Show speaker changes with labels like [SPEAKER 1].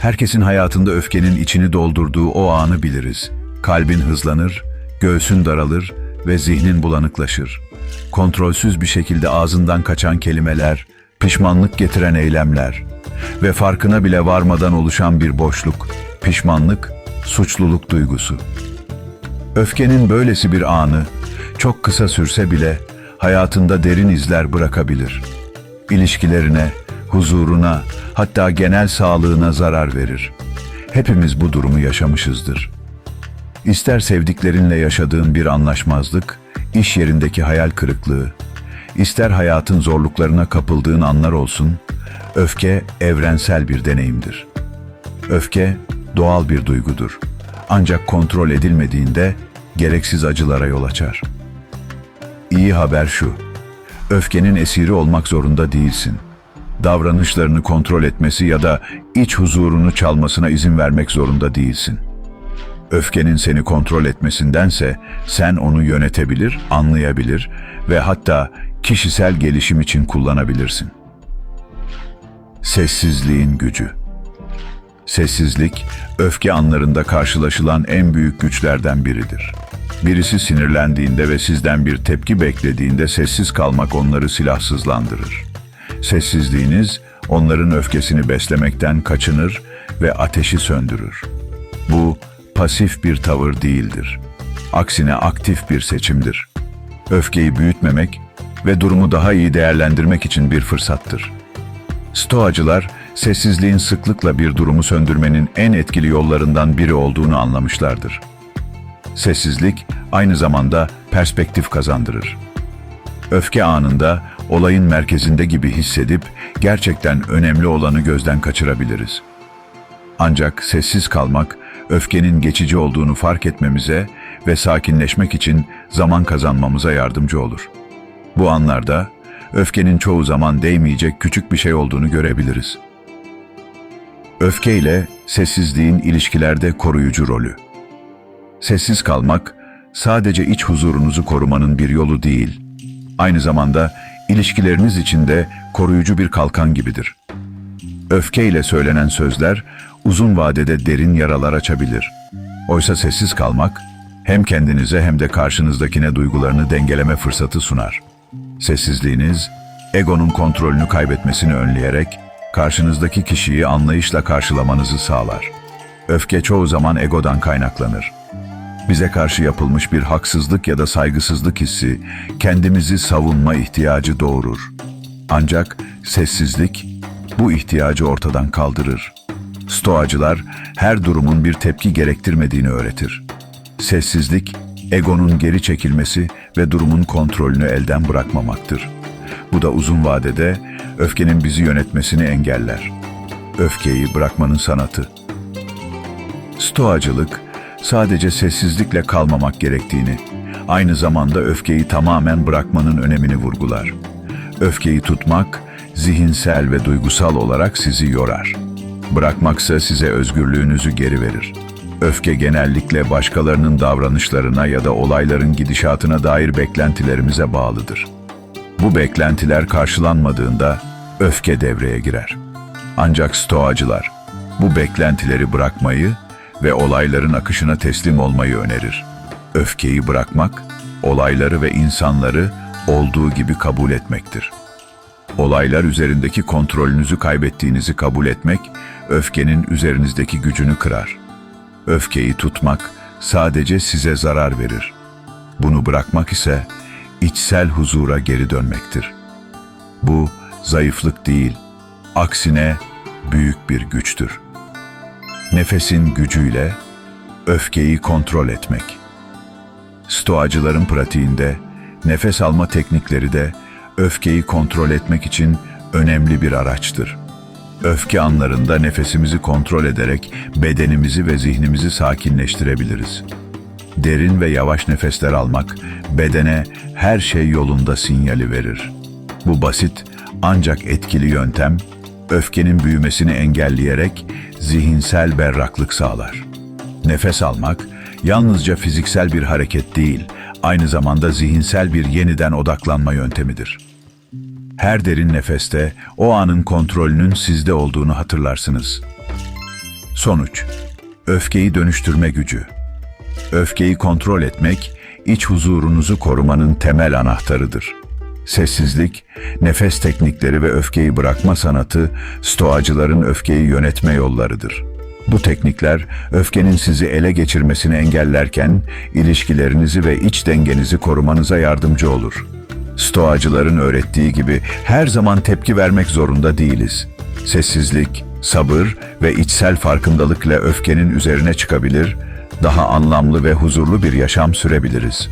[SPEAKER 1] Herkesin hayatında öfkenin içini doldurduğu o anı biliriz. Kalbin hızlanır, göğsün daralır ve zihnin bulanıklaşır. Kontrolsüz bir şekilde ağzından kaçan kelimeler, pişmanlık getiren eylemler ve farkına bile varmadan oluşan bir boşluk, pişmanlık, suçluluk duygusu. Öfkenin böylesi bir anı, çok kısa sürse bile hayatında derin izler bırakabilir. İlişkilerine, huzuruna, hatta genel sağlığına zarar verir. Hepimiz bu durumu yaşamışızdır. İster sevdiklerinle yaşadığın bir anlaşmazlık, iş yerindeki hayal kırıklığı, ister hayatın zorluklarına kapıldığın anlar olsun, öfke evrensel bir deneyimdir. Öfke doğal bir duygudur. Ancak kontrol edilmediğinde gereksiz acılara yol açar. İyi haber şu. Öfkenin esiri olmak zorunda değilsin. Davranışlarını kontrol etmesi ya da iç huzurunu çalmasına izin vermek zorunda değilsin. Öfkenin seni kontrol etmesindense sen onu yönetebilir, anlayabilir ve hatta kişisel gelişim için kullanabilirsin. Sessizliğin gücü. Sessizlik, öfke anlarında karşılaşılan en büyük güçlerden biridir. Birisi sinirlendiğinde ve sizden bir tepki beklediğinde sessiz kalmak onları silahsızlandırır. Sessizliğiniz onların öfkesini beslemekten kaçınır ve ateşi söndürür. Bu pasif bir tavır değildir. Aksine aktif bir seçimdir. Öfkeyi büyütmemek ve durumu daha iyi değerlendirmek için bir fırsattır. Stoacılar, sessizliğin sıklıkla bir durumu söndürmenin en etkili yollarından biri olduğunu anlamışlardır. Sessizlik aynı zamanda perspektif kazandırır. Öfke anında olayın merkezinde gibi hissedip gerçekten önemli olanı gözden kaçırabiliriz. Ancak sessiz kalmak, öfkenin geçici olduğunu fark etmemize ve sakinleşmek için zaman kazanmamıza yardımcı olur. Bu anlarda öfkenin çoğu zaman değmeyecek küçük bir şey olduğunu görebiliriz. Öfkeyle sessizliğin ilişkilerde koruyucu rolü. Sessiz kalmak sadece iç huzurunuzu korumanın bir yolu değil, aynı zamanda ilişkileriniz için de koruyucu bir kalkan gibidir. Öfkeyle söylenen sözler uzun vadede derin yaralar açabilir. Oysa sessiz kalmak hem kendinize hem de karşınızdakine duygularını dengeleme fırsatı sunar. Sessizliğiniz egonun kontrolünü kaybetmesini önleyerek karşınızdaki kişiyi anlayışla karşılamanızı sağlar. Öfke çoğu zaman egodan kaynaklanır. Bize karşı yapılmış bir haksızlık ya da saygısızlık hissi kendimizi savunma ihtiyacı doğurur. Ancak sessizlik bu ihtiyacı ortadan kaldırır. Stoacılar her durumun bir tepki gerektirmediğini öğretir. Sessizlik, egonun geri çekilmesi ve durumun kontrolünü elden bırakmamaktır. Bu da uzun vadede öfkenin bizi yönetmesini engeller. Öfkeyi bırakmanın sanatı. Stoacılık, sadece sessizlikle kalmamak gerektiğini, aynı zamanda öfkeyi tamamen bırakmanın önemini vurgular. Öfkeyi tutmak, zihinsel ve duygusal olarak sizi yorar. Bırakmaksa size özgürlüğünüzü geri verir. Öfke genellikle başkalarının davranışlarına ya da olayların gidişatına dair beklentilerimize bağlıdır. Bu beklentiler karşılanmadığında öfke devreye girer. Ancak stoacılar bu beklentileri bırakmayı ve olayların akışına teslim olmayı önerir. Öfkeyi bırakmak, olayları ve insanları olduğu gibi kabul etmektir. Olaylar üzerindeki kontrolünüzü kaybettiğinizi kabul etmek, öfkenin üzerinizdeki gücünü kırar. Öfkeyi tutmak sadece size zarar verir. Bunu bırakmak ise içsel huzura geri dönmektir. Bu zayıflık değil, aksine büyük bir güçtür. Nefesin gücüyle öfkeyi kontrol etmek. Stoacıların pratiğinde nefes alma teknikleri de öfkeyi kontrol etmek için önemli bir araçtır. Öfke anlarında nefesimizi kontrol ederek bedenimizi ve zihnimizi sakinleştirebiliriz. Derin ve yavaş nefesler almak bedene her şey yolunda sinyali verir. Bu basit ancak etkili yöntem öfkenin büyümesini engelleyerek zihinsel berraklık sağlar. Nefes almak yalnızca fiziksel bir hareket değil, aynı zamanda zihinsel bir yeniden odaklanma yöntemidir. Her derin nefeste o anın kontrolünün sizde olduğunu hatırlarsınız. Sonuç Öfkeyi dönüştürme gücü Öfkeyi kontrol etmek, iç huzurunuzu korumanın temel anahtarıdır. Sessizlik, nefes teknikleri ve öfkeyi bırakma sanatı, stoacıların öfkeyi yönetme yollarıdır. Bu teknikler, öfkenin sizi ele geçirmesini engellerken, ilişkilerinizi ve iç dengenizi korumanıza yardımcı olur. Stoacıların öğrettiği gibi her zaman tepki vermek zorunda değiliz. Sessizlik, sabır ve içsel farkındalıkla öfkenin üzerine çıkabilir, daha anlamlı ve huzurlu bir yaşam sürebiliriz.